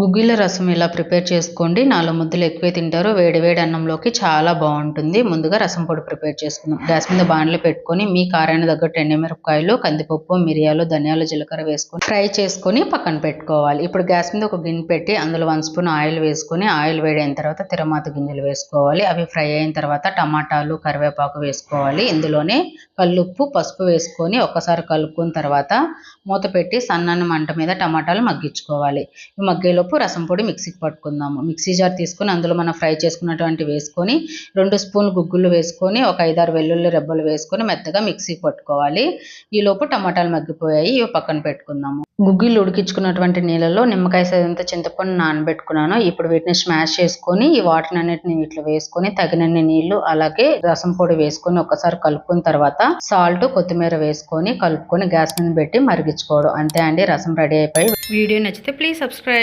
గుగ్గిళ్ళ రసం ఇలా ప్రిపేర్ చేసుకోండి. నాలుగు ముద్దలు ఎక్కువే తింటారు. వేడి వేడి అన్నంలోకి చాలా బాగుంటుంది. ముందుగా రసం పొడి ప్రిపేర్ చేసుకుందాం. గ్యాస్ మీద బాండ్లు పెట్టుకొని మీ కారాన్ని తగ్గట్టు ఎండమిరపకాయలు కందిపప్పు మిరియాలు ధనియాలు జీలకర్ర వేసుకొని ఫ్రై చేసుకొని పక్కన పెట్టుకోవాలి. ఇప్పుడు గ్యాస్ మీద ఒక గిన్నె పెట్టి అందులో వన్ స్పూన్ ఆయిల్ వేసుకొని ఆయిల్ వేడైన తర్వాత తిరమాత గింజలు వేసుకోవాలి. అవి ఫ్రై అయిన తర్వాత టమాటాలు కరివేపాకు వేసుకోవాలి. ఇందులోనే కల్లుప్పు పసుపు వేసుకొని ఒక్కసారి కలుపుకున్న తర్వాత మూత పెట్టి సన్నని మంట మీద టమాటాలు మగ్గించుకోవాలి. ఈ మగ్గేలోపు రసం పొడి మిక్సీకి పట్టుకుందాము. మిక్సీ జార్ తీసుకొని అందులో మనం ఫ్రై చేసుకున్నటువంటి వేసుకొని రెండు స్పూన్లు గుగ్గులు వేసుకొని ఒక ఐదారు వెల్లుల్లి రెబ్బలు వేసుకొని మెత్తగా మిక్సీకి పట్టుకోవాలి. ఈ లోపు టమాటాలు మగ్గిపోయాయి. ఇవి పక్కన పెట్టుకుందాము. గుగ్గిళ్ళు ఉడికించుకున్నటువంటి నీళ్ళలో నిమ్మకాయ సైజంత చింతపండు నానబెట్టుకున్నాను. ఇప్పుడు వీటిని స్మాష్ చేసుకొని ఈ వాటిని అన్నిటిని వీటిలో వేసుకొని తగినన్ని నీళ్ళు అలాగే రసం పొడి వేసుకొని ఒకసారి కలుపుకున్న తర్వాత సాల్ట్ కొత్తిమీర వేసుకొని కలుపుకొని గ్యాస్ మీద పెట్టి మరిగించుకోవడం. అంతే అండి. రసం రెడీ అయిపోయి. వీడియో నచ్చితే ప్లీజ్ సబ్స్క్రైబ్.